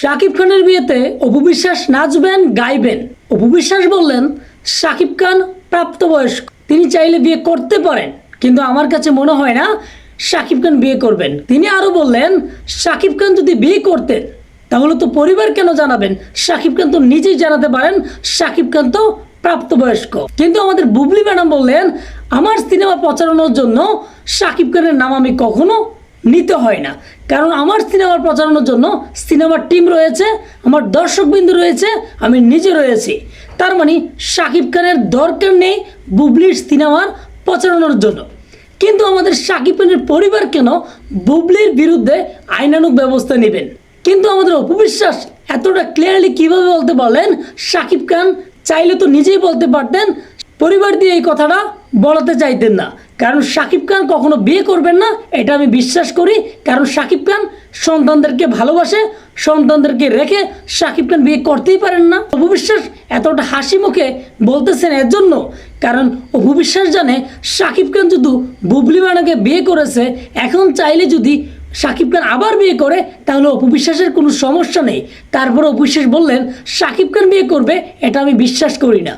শাকিব খানের বিয়েতে অপু বিশ্বাস নাচবেন, গাইবেন। অপু বিশ্বাস বললেন, শাকিব খান প্রাপ্তবয়স্ক, তিনি চাইলে বিয়ে করতে পারেন, কিন্তু আমার কাছে মনে হয় না শাকিব খান বিয়ে করবেন। তিনি আরও বললেন, শাকিব খান যদি বিয়ে করতেন তাহলে তো পরিবার কেন জানাবেন? শাকিব খান তো নিজেই জানাতে পারেন, শাকিব খান তো প্রাপ্তবয়স্ক। কিন্তু আমাদের বুবলি ম্যাডাম বললেন, আমার সিনেমা প্রচারণার জন্য শাকিব খানের নাম আমি কখনো নিতে হয় না। কারণ আমার সিনেমার প্রচারণার জন্য সিনেমার টিম রয়েছে, আমার দর্শকবৃন্দ রয়েছে, আমি নিজে রয়েছি। তার মানে শাকিব খানের দরকার নেই বুবলির সিনেমার প্রচারণার জন্য। কিন্তু আমাদের শাকিব খানের পরিবার কেন বুবলির বিরুদ্ধে আইনানুক ব্যবস্থা নেবেন? কিন্তু আমাদের অপবিশ্বাস এতটা ক্লিয়ারলি কীভাবে বলতে পারলেন? শাকিব খান চাইলে তো নিজেই বলতে পারতেন। পরিবার দিয়ে এই কথাটা বলাতে চাইতেন না। কারণ শাকিব খান কখনো বিয়ে করবেন না, এটা আমি বিশ্বাস করি। কারণ শাকিব খান সন্তানদেরকে ভালোবাসে, সন্তানদেরকে রেখে শাকিব খান বিয়ে করতেই পারেন না। অপবিশ্বাস এতটা হাসি মুখে বলতেছেন এর জন্য, কারণ অপবিশ্বাস জানে শাকিব খান যদি বুবলি ম্যাডামকে বিয়ে করেছে, এখন চাইলে যদি শাকিব খান আবার বিয়ে করে, তাহলে অপবিশ্বাসের কোনো সমস্যা নেই। তারপরে অপবিশ্বাস বললেন শাকিব খান বিয়ে করবে, এটা আমি বিশ্বাস করি না।